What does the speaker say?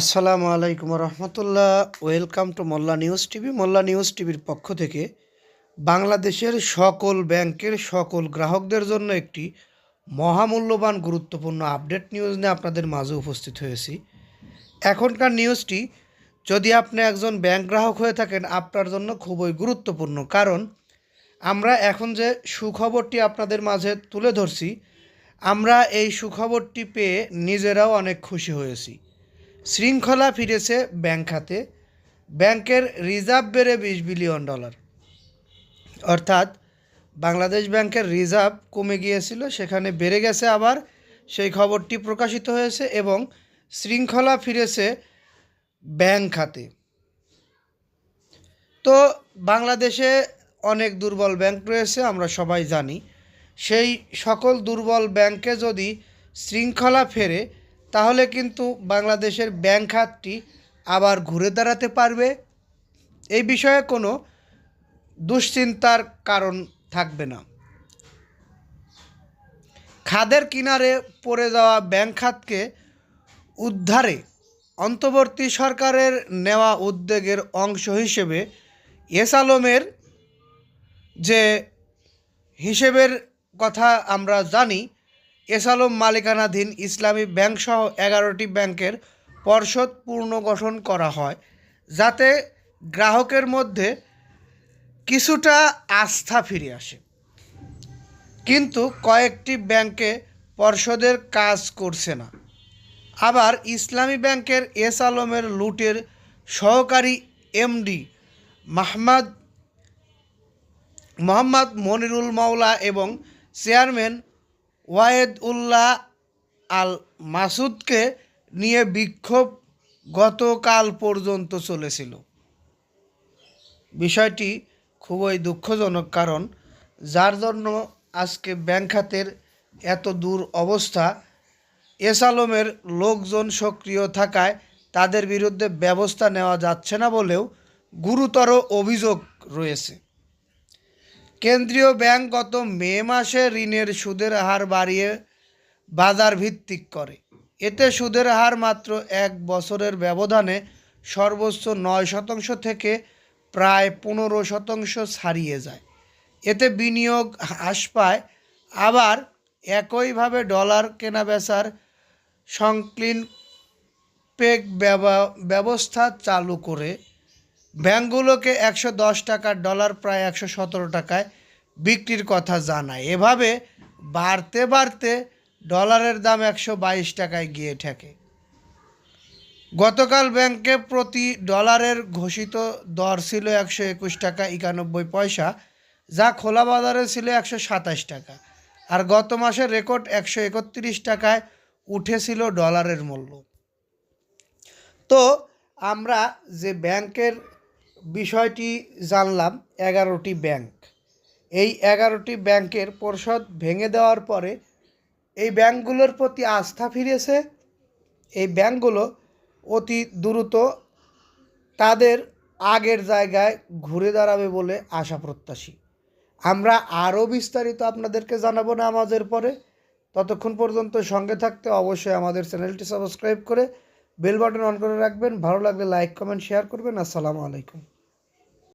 আসসালামু আলাইকুম রহমতুল্লাহ। Welcome to Molla news TV. Molla news টিভির পক্ষ থেকে বাংলাদেশের সকল ব্যাংকের সকল গ্রাহকদের জন্য একটি মহামূল্যবান গুরুত্বপূর্ণ আপডেট নিউজ নিয়ে আপনাদের মাঝে উপস্থিত হয়েছি। এখনকার নিউজটি যদি আপনি একজন ব্যাংক গ্রাহক হয়ে থাকেন, আপনার জন্য খুবই গুরুত্বপূর্ণ। কারণ আমরা এখন যে সুখবরটি আপনাদের মাঝে তুলে ধরছি, আমরা এই সুখবরটি পেয়ে নিজেরাও অনেক খুশি হয়েছি। শৃঙ্খলা ফিরেছে ব্যাংক খাতে। ব্যাংকের রিজার্ভ বেড়ে বিশ বিলিয়ন ডলার। অর্থাৎ বাংলাদেশ ব্যাংকের রিজার্ভ কমে গিয়েছিল, সেখানে বেড়ে গেছে আবার। সেই খবরটি প্রকাশিত হয়েছে এবং শৃঙ্খলা ফিরেছে ব্যাংক খাতে। তো বাংলাদেশে অনেক দুর্বল ব্যাংক রয়েছে, আমরা সবাই জানি। সেই সকল দুর্বল ব্যাংকে যদি শৃঙ্খলা ফেরে তাহলে কিন্তু বাংলাদেশের ব্যাংক খাতটি আবার ঘুরে দাঁড়াতে পারবে। এই বিষয়ে কোনো দুশ্চিন্তার কারণ থাকবে না। খাদের কিনারে পড়ে যাওয়া ব্যাংক খাতকে উদ্ধারে অন্তর্বর্তী সরকারের নেওয়া উদ্যোগের অংশ হিসেবে এস আলমের যে হিসেবের কথা আমরা জানি এস আলম মালিকানাধীন ইসলামী ব্যাংক সহ এগারোটি ব্যাংকের পর্ষদ পুনর্গঠন করা হয়, যাতে গ্রাহকের মধ্যে কিছুটা আস্থা ফিরে আসে। কিন্তু কয়েকটি ব্যাংকে পর্ষদের কাজ করছে না। আবার ইসলামী ব্যাংকের এস আলমের লুটের সহকারী এমডি মাহমাদ মোহাম্মদ মনিরুল মাওলা এবং চেয়ারম্যান ওয়াহেদ উল্লাহ আল মাসুদকে নিয়ে বিক্ষোভ গতকাল পর্যন্ত চলেছিল। বিষয়টি খুবই দুঃখজনক কারণ যার জন্য আজকে ব্যাংক খাতের এত দূর অবস্থা, এস আলমের লোকজন সক্রিয় থাকায় তাদের বিরুদ্ধে ব্যবস্থা নেওয়া যাচ্ছে না বলেও গুরুতর অভিযোগ রয়েছে। কেন্দ্রীয় ব্যাংক গত মে মাসে ঋণের সুদের হার বাড়িয়ে বাজার ভিত্তিক করে। এতে সুদের হার মাত্র এক বছরের ব্যবধানে সর্বোচ্চ নয় শতাংশ থেকে প্রায় পনেরো শতাংশ ছাড়িয়ে যায়। এতে বিনিয়োগ হ্রাস পায়। আবার একইভাবে ডলার কেনা বেচার সংক্লিন পেক ব্যবস্থা চালু করে ব্যাঙ্কগুলোকে একশো দশ টাকার ডলার প্রায় একশো সতেরো টাকায় বিক্রির কথা জানায়। এভাবে বাড়তে বাড়তে ডলারের দাম একশো বাইশ টাকায় গিয়ে ঠেকে। গতকাল ব্যাংকে প্রতি ডলারের ঘোষিত দর ছিল একশো একুশ টাকা একানব্বই পয়সা, যা খোলা বাজারে ছিল একশো সাতাশ টাকা। আর গত মাসের রেকর্ড একশো একত্রিশ টাকায় উঠেছিল ডলারের মূল্য। তো আমরা যে ব্যাংকের বিষয়টি জানলাম এগারোটি ব্যাংক। এই এগারোটি ব্যাংকের পরিষদ ভেঙে দেওয়ার পরে এই ব্যাংকগুলোর প্রতি আস্থা ফিরেছে। এই ব্যাংকগুলো অতি দ্রুত তাদের আগের জায়গায় ঘুরে দাঁড়াবে বলে আশা প্রত্যাশী। আমরা আরও বিস্তারিত আপনাদেরকে জানাব না আমাদের পরে। ততক্ষণ পর্যন্ত সঙ্গে থাকতে অবশ্যই আমাদের চ্যানেলটি সাবস্ক্রাইব করে বেল বাটন অন করে রাখবেন। ভালো লাগলে লাইক, কমেন্ট, শেয়ার করবেন। আসসালামু আলাইকুম।